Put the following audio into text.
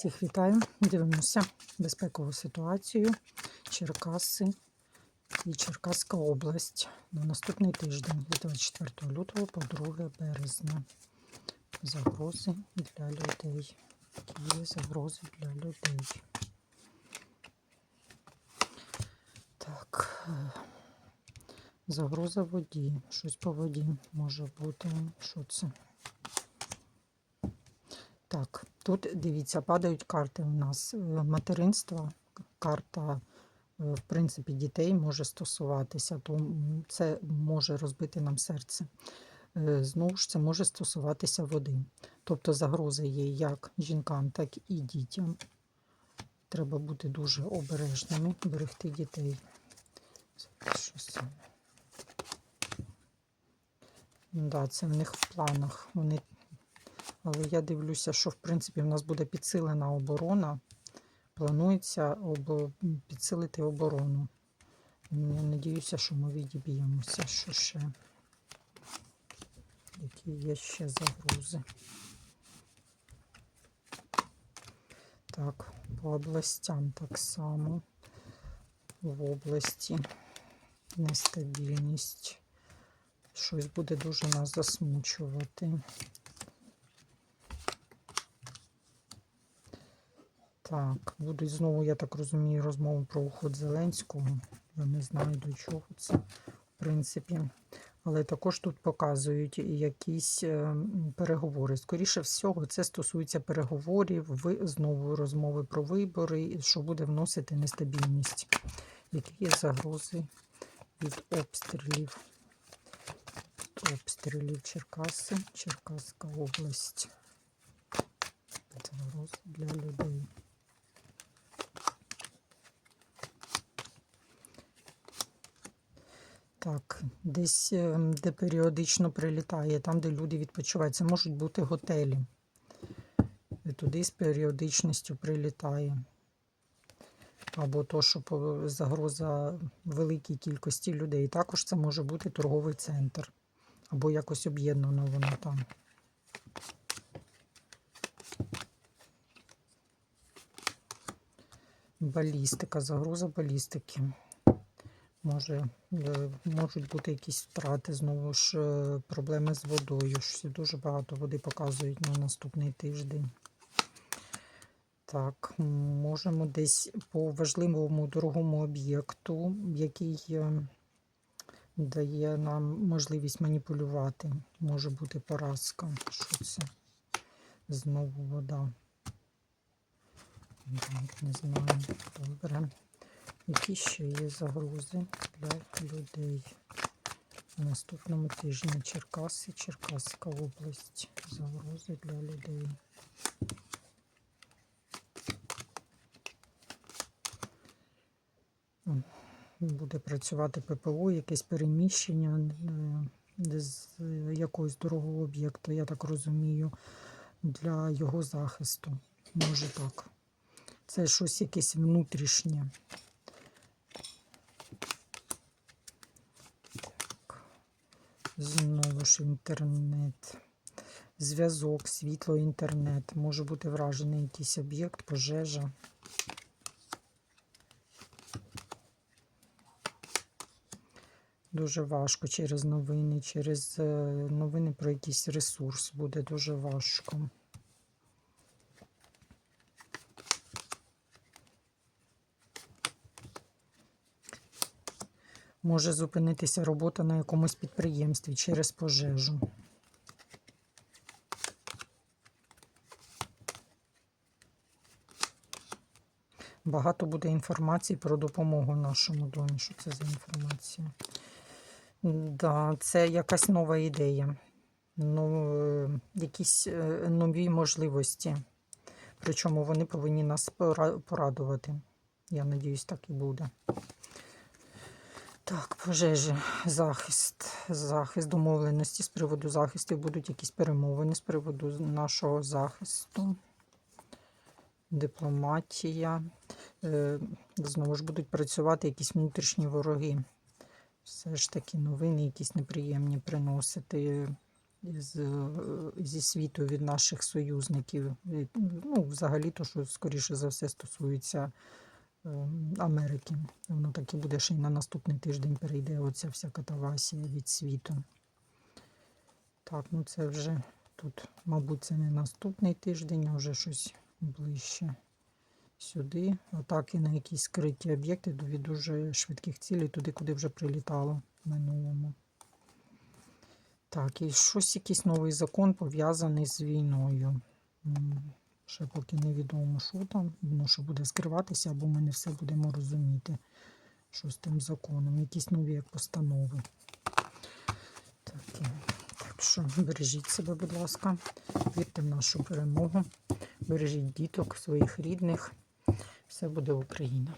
Всіх вітаю. Дивимося безпекову ситуацію Черкаси і Черкаська область на наступний тиждень від 24 лютого по 2 березня. Загрози для людей. Які є загрози для людей. Так. е, Загроза воді. Щось по воді може бути. Що це? Так, тут дивіться, падають карти у нас е, материнства. Карта, е, в принципі, дітей може стосуватися, то це може розбити нам серце. Е, Знову ж це може стосуватися води. Тобто загрози є як жінкам, так і дітям. Треба бути дуже обережними, берегти дітей. Що це? Да, це в них в планах. Вони але я дивлюся, що в принципі в нас буде підсилена оборона. Планується об... підсилити оборону. Я надіюся, що ми відіб'ємося. Що ще? Які є ще загрози? Так, по областям так само. В області нестабільність. Щось буде дуже нас засмучувати. Так, будуть знову, я так розумію, розмови про уход Зеленського. Я не знаю до чого це, в принципі. Але також тут показують якісь е, переговори. Скоріше всього, це стосується переговорів, ви, знову розмови про вибори, що буде вносити нестабільність. Які є загрози від обстрілів? Від обстрілів Черкаси, Черкаська область. Загрози для людей. Так, десь, е, де періодично прилітає, там, де люди відпочивають. Це можуть бути готелі. І туди з періодичністю прилітає. Або то, що загроза великій кількості людей. Також це може бути торговий центр. Або якось об'єднано воно там. Балістика, загроза балістики. Може, е, можуть бути якісь втрати, знову ж е, проблеми з водою. Щось дуже багато води показують на наступний тиждень. Так, можемо десь по важливому дорогому об'єкту, який е, дає нам можливість маніпулювати. Може бути поразка. Що це? Знову вода. Так, Не знаю. Добре. Які ще є загрози для людей? На наступному тижні Черкаси, Черкаська область. Загрози для людей. Буде працювати ППО, якесь переміщення е, з якогось дорогого об'єкту, я так розумію, для його захисту. Може так. Це щось якесь внутрішнє. Знову ж інтернет. Зв'язок, світло, інтернет. Може бути вражений якийсь об'єкт, пожежа. Дуже важко через новини, через е, новини про якийсь ресурс буде дуже важко. Може зупинитися робота на якомусь підприємстві через пожежу. Багато буде інформації про допомогу нашому домі. Що це за інформація? Да, це якась нова ідея. Ну, е, якісь е, нові можливості. Причому вони повинні нас порадувати. Я надіюсь, так і буде. Так, пожежі, захист, захист домовленості з приводу захисту. Будуть якісь перемовини з приводу нашого захисту, дипломатія. Е, Знову ж будуть працювати якісь внутрішні вороги. Все ж таки новини, якісь неприємні приносити. із, е, зі світу від наших союзників. Ну, взагалі, то, що скоріше за все стосується е, Америки. Воно так і буде, що й на наступний тиждень перейде оця вся катавасія від світу. Так, ну це вже тут, мабуть, це не наступний тиждень, а вже щось ближче сюди. Атаки на якісь скриті об'єкти до- від дуже швидких цілей, туди, куди вже прилітало в минулому. Так, і щось якийсь новий закон пов'язаний з війною. Ще поки невідомо, що там, воно що буде скриватися, або ми не все будемо розуміти, що з тим законом. Якісь нові як постанови. Так, так що бережіть себе, будь ласка, вірте в нашу перемогу, бережіть діток, своїх рідних. Все буде Україна.